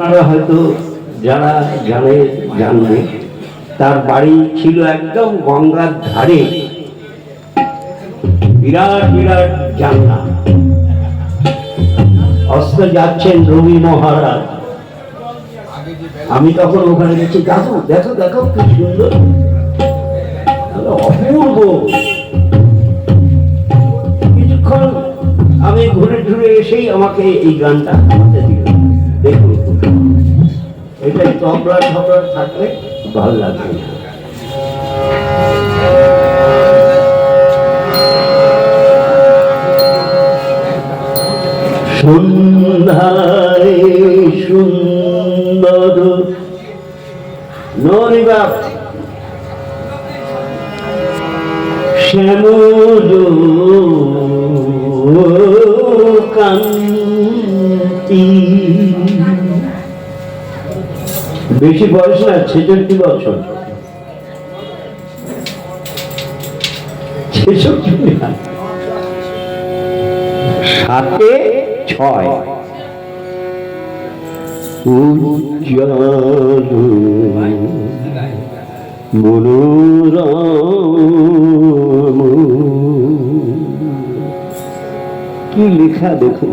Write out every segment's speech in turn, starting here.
আপনারা হয়তো যারা জানে জানবে তার বাড়ি ছিল একদম গঙ্গার ধারে। বিরাট বিরাট জানলা। অস্ত যাচ্ছেন রবি মহারাজ। আমি তখন ওখানে গেছি দেখো দেখো দেখো, কি সুন্দর। অপূর্ব। কিছুক্ষণ আমি ঘুরে ঘুরে এসেই আমাকে এই গানটা হাতে দিল এটাই তবলা থাকলে ভালো লাগবে না। সন্ধ্যায় সুন্দর নরিবাপ শ্যামল কান্তি। বেশি বয়স না ছেষট্টি বছর। সাতে ছয়। উজ্জ্বল মনোরম। কি লেখা দেখুন।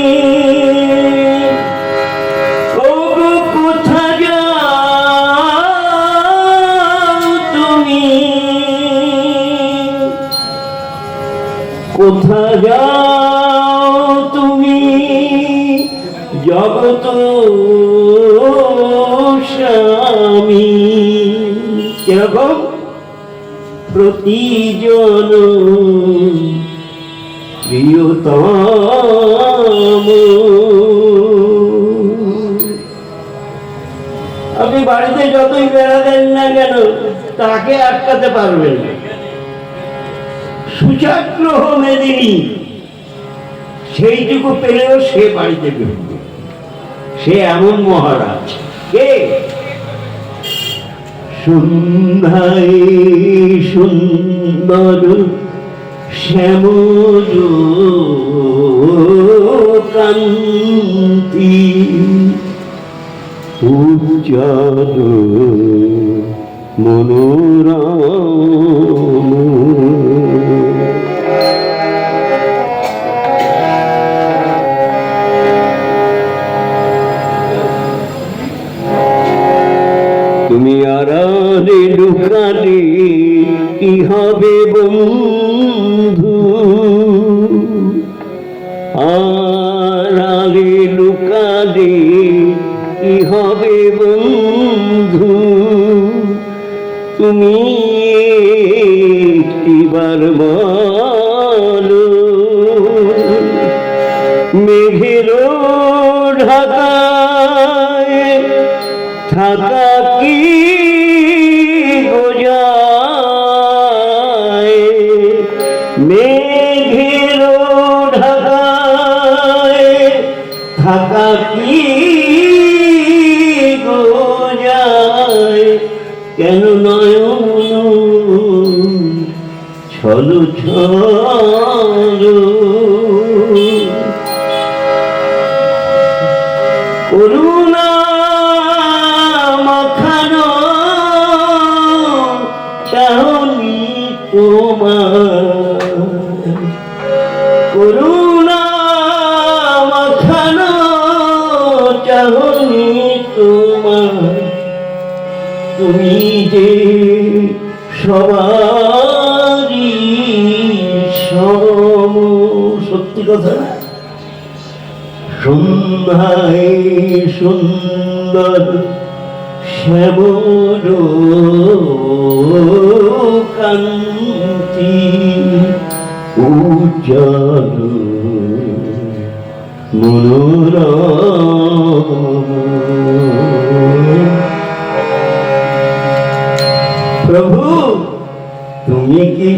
জগত স্বামী। কীরকম? প্রতিজন প্রিয়তম। আপনি বাড়িতে যতই বেড়া দেন না কেন, তাকে আটকাতে পারবেন সুচাগ্রহ মেদিনী, সেইটুকু পেলেও সে বাড়িতে বেরোবে সে এমন মহারাজ। কে? সন্ধ্যায় সুন্দর শ্যামল কান্তি উজ্জ্বল মনোরম কি মেঘের ঢাকায় থাকা কি গোজায় কেন নয়ন ছলো ছলো? করুণা মাখানো চাহনি তোমার তুমি যে সবারই সম সত্যি কথা না? সন্ধ্যায় সুন্দর শ্যামল কান্তি উজ্জ্বল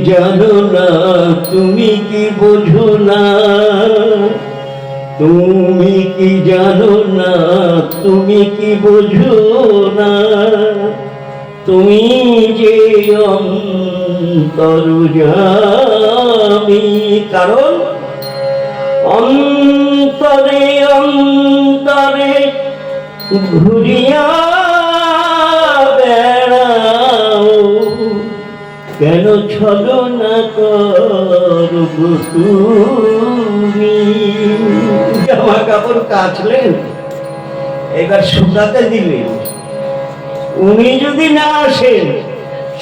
জানো না? তুমি কি বোঝো না? তুমি কি জানো না? তুমি কি বোঝো না? তুমি যে অন্তর জামি, কারণ অন্তরে অন্তরে ঘুরিয়া কেন ছলো না করব তুমি? জামা কাপড় কাচলেন, এবার শুকাতে দিলেন। উনি যদি না আসেন,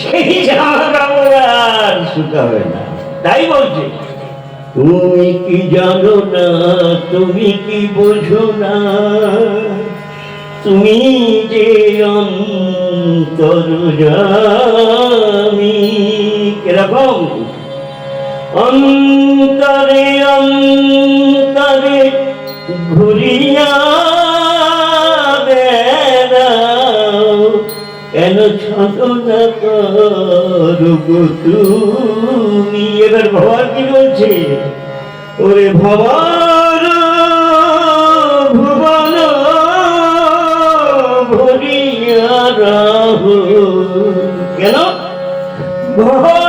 সেই জামা কাপড় আর শুকাবে না। তাই বলছে, তুমি কি জানো না, তুমি কি বোঝো না? তুমি যে অন্তর জামি কীরকম অন্তরে অন্তরে ঘুরিয়া কেন তুমি? এবার ভগবান কি বলছে? ওরে ভবার ভুবন ভরিয়া রাহ। কেন? ভবার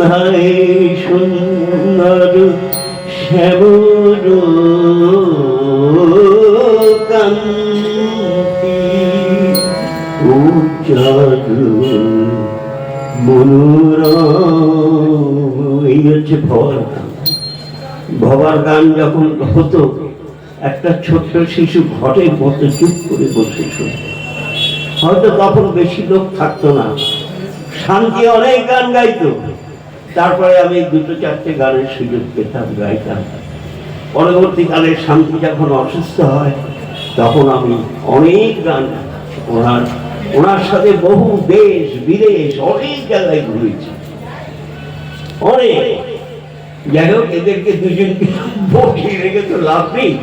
সন্ধ্যায় সুন্দর মনোরম এই হচ্ছে ভর ভবার গান যখন হতো, একটা ছোট্ট শিশু ঘরের মতো চুপ করে বসে। হয়তো তখন বেশি লোক থাকতো না। শান্তি অনেক গান গাইতো। তারপরে আমি দুটো চারটে গানের সুযোগ পেতাম, গাইতাম। পরবর্তীকালে শান্তি যখন অসুস্থ হয়, তখন আমি অনেক গান ওনার ওনার সাথে বহু দেশ, বিদেশ, অনেক জায়গায় ঘুরেছি। অনেক। যাই হোক, এদেরকে দুজনকে বসিয়ে রেখে তো লাভ নেই।